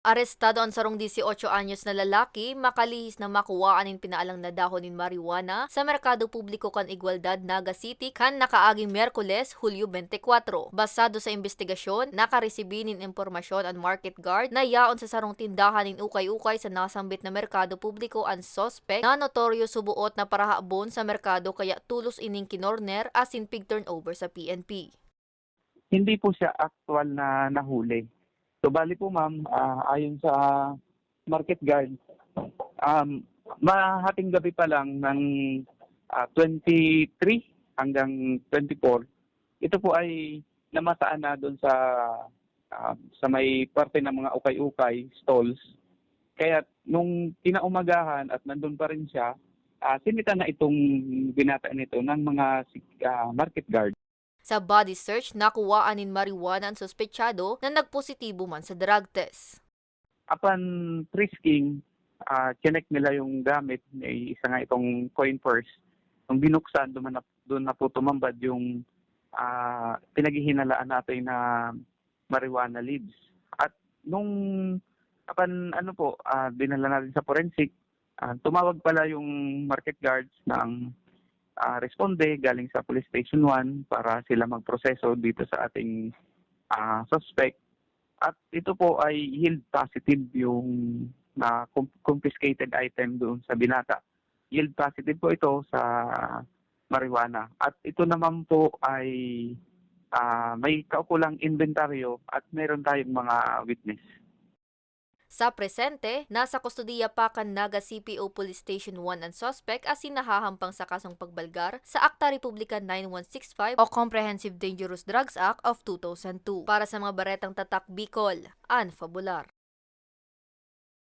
Arestado ang sarong 18 anyos na lalaki makalihis na makuwaan in pinaalang na dahon in marijuana sa merkado publiko kan Igualdad, Naga City kan nakaaging Merkules, Hulyo 24. Basado sa investigasyon, nakaresibinin impormasyon ang market guard na yaon sa sarong tindahan in ukay-ukay sa nasambit na merkado publiko ang suspect na notoryo subuot na parahabon sa merkado kaya tulos ining kinorner as in pig turnover sa PNP. hindi po siya actual na nahuli. So bali po ma'am, ah, ayon sa market guard, um, mahating gabi pa lang ng ah, 23 hanggang 24, ito po ay namataan na doon sa ah, sa may parte ng mga ukay-ukay stalls. Kaya nung kinaumagahan at nandun pa rin siya, ah, sinita na itong binata nito ng mga ah, market guard. Sa body search, nakuwaan in marijuana ang suspetsado na nagpositibo man sa drug test. upon frisking, uh, chinek nila yung gamit. May isa nga itong coin purse. Nung binuksan, na, doon na po tumambad yung uh, pinaghihinalaan natin na marijuana leaves. At nung upon ano po, uh, dinala natin sa forensic, ah, tumawag pala yung market guards ng ah, responde galing sa police station 1 para sila magproseso dito sa ating ah, suspect at ito po ay yield positive yung na confiscated item doon sa binata. Yield positive po ito sa marijuana. At ito naman po ay ah, may kaukulang inventaryo at meron tayong mga witness. Sa presente, nasa kustodiya pa kan Naga CPO Police Station 1 ang suspect as sinahahampang sa kasong pagbalgar sa Akta Republika 9165 o Comprehensive Dangerous Drugs Act of 2002 para sa mga baretang tatak Bicol, Ann Fabular.